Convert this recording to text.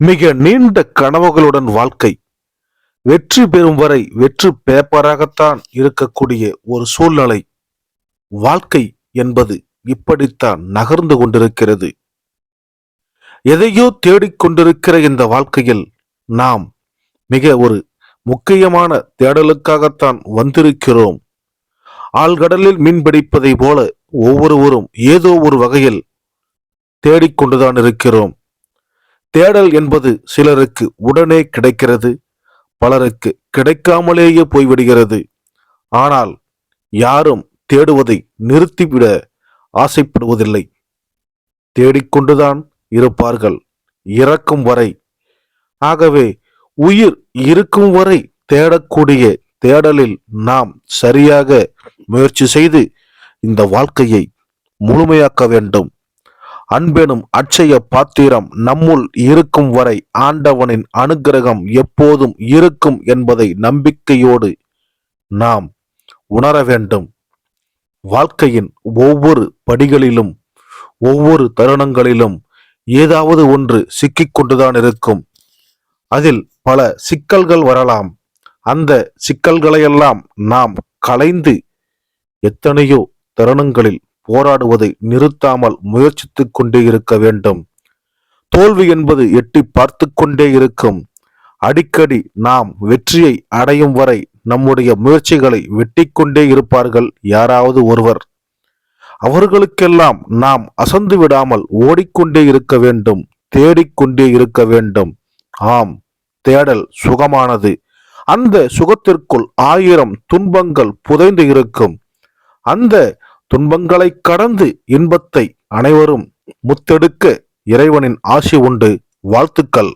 மிக நீண்ட கனவுகளுடன் வாழ்க்கை. வெற்றி பெறும் வரை வெற்று பேப்பராகத்தான் இருக்கக்கூடிய ஒரு சூழ்நிலை. வாழ்க்கை என்பது இப்படித்தான் நகர்ந்து கொண்டிருக்கிறது. எதையோ தேடிக்கொண்டிருக்கிற இந்த வாழ்க்கையில் நாம் மிக ஒரு முக்கியமான தேடலுக்காகத்தான் வந்திருக்கிறோம். ஆழ்கடலில் மீன் பிடிப்பதை போல ஒவ்வொருவரும் ஏதோ ஒரு வகையில் தேடிக்கொண்டுதான் இருக்கிறோம். தேடல் என்பது சிலருக்கு உடனே கிடைக்கிறது பலருக்கு கிடைக்காமலேயே போய்விடுகிறது. ஆனால் யாரும் தேடுவதை நிறுத்திவிட ஆசைப்படுவதில்லை. தேடிக்கொண்டுதான் இருப்பார்கள் இறக்கும் வரை. ஆகவே உயிர் இருக்கும் வரை தேடக்கூடிய தேடலில் நாம் சரியாக முயற்சி செய்து இந்த வாழ்க்கையை முழுமையாக்க வேண்டும். அன்பெனும் அட்சய பாத்திரம் நம்முள் இருக்கும் வரை ஆண்டவனின் அனுக்கிரகம் எப்போதும் இருக்கும் என்பதை நம்பிக்கையோடு நாம் உணர வேண்டும். வாழ்க்கையின் ஒவ்வொரு படிகளிலும் ஒவ்வொரு தருணங்களிலும் ஏதாவது ஒன்று சிக்கிக்கொண்டுதான் இருக்கும். அதில் பல சிக்கல்கள் வரலாம். அந்த சிக்கல்களையெல்லாம் நாம் களைந்து எத்தனையோ தருணங்களில் போராடுவதை நிறுத்தாமல் முயற்சித்துக் கொண்டே இருக்க வேண்டும். தோல்வி என்பது எட்டி பார்த்து கொண்டே இருக்கும். அடிக்கடி நாம் வெற்றியை அடையும் வரை நம்முடைய முயற்சிகளை வெட்டிக்கொண்டே இருப்பார்கள் யாராவது ஒருவர். அவர்களுக்கெல்லாம் நாம் அசந்து விடாமல் ஓடிக்கொண்டே இருக்க வேண்டும் தேடிக்கொண்டே இருக்க வேண்டும். ஆம் தேடல் சுகமானது. அந்த சுகத்திற்குள் ஆயிரம் துன்பங்கள் புதைந்து இருக்கும். அந்த துன்பங்களை கடந்து இன்பத்தை அனைவரும் முத்தெடுக்க இறைவனின் ஆசி உண்டு. வாழ்த்துக்கள்.